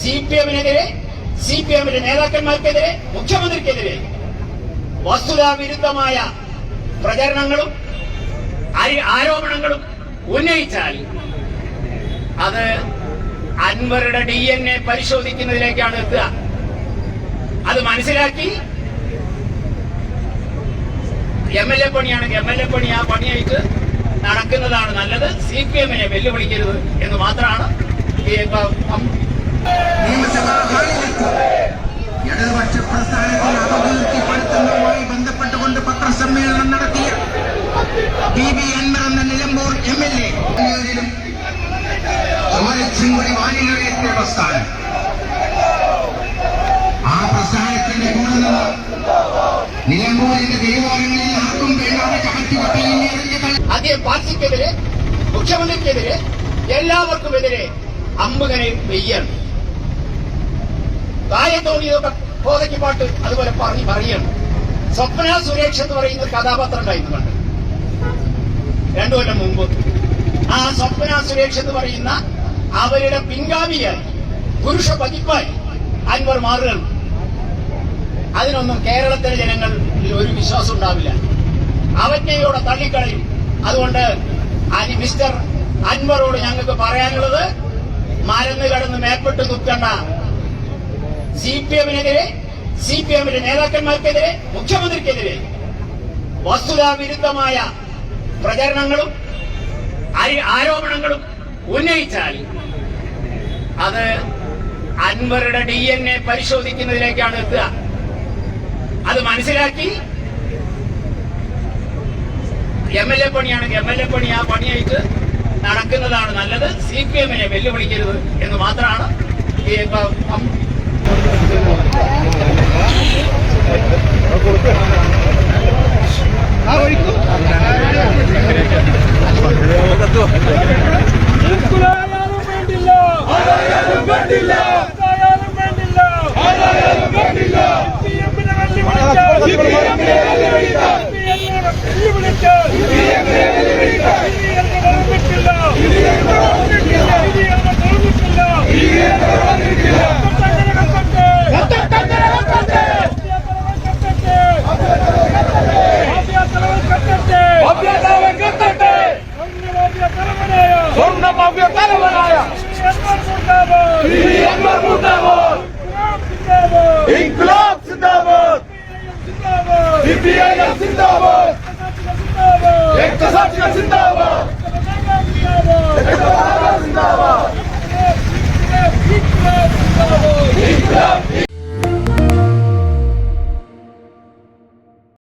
C P എമ്മിനെതിരെ C P എമ്മിന്റെ നേതാക്കന്മാർക്കെതിരെ മുഖ്യമന്ത്രിക്കെതിരെ വസ്തുതാവിരുദ്ധമായ പ്രചരണങ്ങളും ആരോപണങ്ങളും ഉന്നയിച്ചാൽ അത് അൻവറുടെ ഡി എൻ എ പരിശോധിക്കുന്നതിലേക്കാണ് എത്തുക. അത് മനസ്സിലാക്കി എം എൽ എ പണിയാണെങ്കിൽ എം എൽ എ പണി ആ പണിയായിട്ട് നടക്കുന്നതാണ് നല്ലത്. സി പി എമ്മിനെ വെല്ലുവിളിക്കരുത് എന്ന് മാത്രമാണ് പ്രസ്ഥാനത്തെ അപകീർത്തിപ്പെടുത്തുന്നതുമായി ബന്ധപ്പെട്ടുകൊണ്ട് പത്രസമ്മേളനം നടത്തിയ പി ബി അൻവർ എന്ന നിലമ്പൂർ എം എൽ എ. സമരച്ചിങ്കുടി വാനിലയത്തിയ പ്രസ്ഥാനം. ആ പ്രസ്ഥാനത്തിന്റെ കൂടെ നിലമ്പൂരിന്റെ ദേവാലയങ്ങളിൽ ആർക്കും വേണ്ടാതെ തള്ളി ആദ്യം പാർട്ടിക്കെതിരെ മുഖ്യമന്ത്രിക്കെതിരെ എല്ലാവർക്കുമെതിരെ അമ്പുകനെ വെയ്യാണ് തോന്നിയതൊക്കെ കോതയ്ക്ക് പാട്ട് അതുപോലെ പറഞ്ഞു പറയണം സ്വപ്ന സുരേഷ് എന്ന് പറയുന്ന കഥാപാത്രം ഉണ്ടായിരുന്നു പണ്ട് രണ്ടു കൊല്ലം മുമ്പ്. ആ സ്വപ്ന സുരേഷ് എന്ന് പറയുന്ന അവരുടെ പിൻഗാമിയായി പുരുഷ പതിപ്പായി അൻവർ മാറുകയാണ്. അതിനൊന്നും കേരളത്തിലെ ജനങ്ങൾ ഒരു വിശ്വാസം ഉണ്ടാവില്ല. അവജ്ഞയോടെ തള്ളിക്കളയും. അതുകൊണ്ട് മിസ്റ്റർ അൻവറോട് ഞങ്ങൾക്ക് പറയാനുള്ളത് മരന്ന് കടന്ന് മേപ്പെട്ട് കുത്തണ്ട. സി പി എമ്മിനെതിരെ സി പി എമ്മിന്റെ നേതാക്കന്മാർക്കെതിരെ മുഖ്യമന്ത്രിക്കെതിരെ വസ്തുതാവിരുദ്ധമായ പ്രചരണങ്ങളും ആരി- ആരോപണങ്ങളും ഉന്നയിച്ചാൽ അത് അൻവറുടെ ഡി എൻ എ പരിശോധിക്കുന്നതിലേക്കാണ് എത്തുക. അത് മനസ്സിലാക്കി എം എൽ എ പണിയാണെങ്കിൽ എം എൽ എ പണി ആ പണിയായിട്ട് നടക്കുന്നതാണ് നല്ലത്. സി പി എമ്മിനെ വെല്ലുവിളിക്കരുത് എന്ന് മാത്രമാണ് വേണ്ടില്ല जिंदाबाद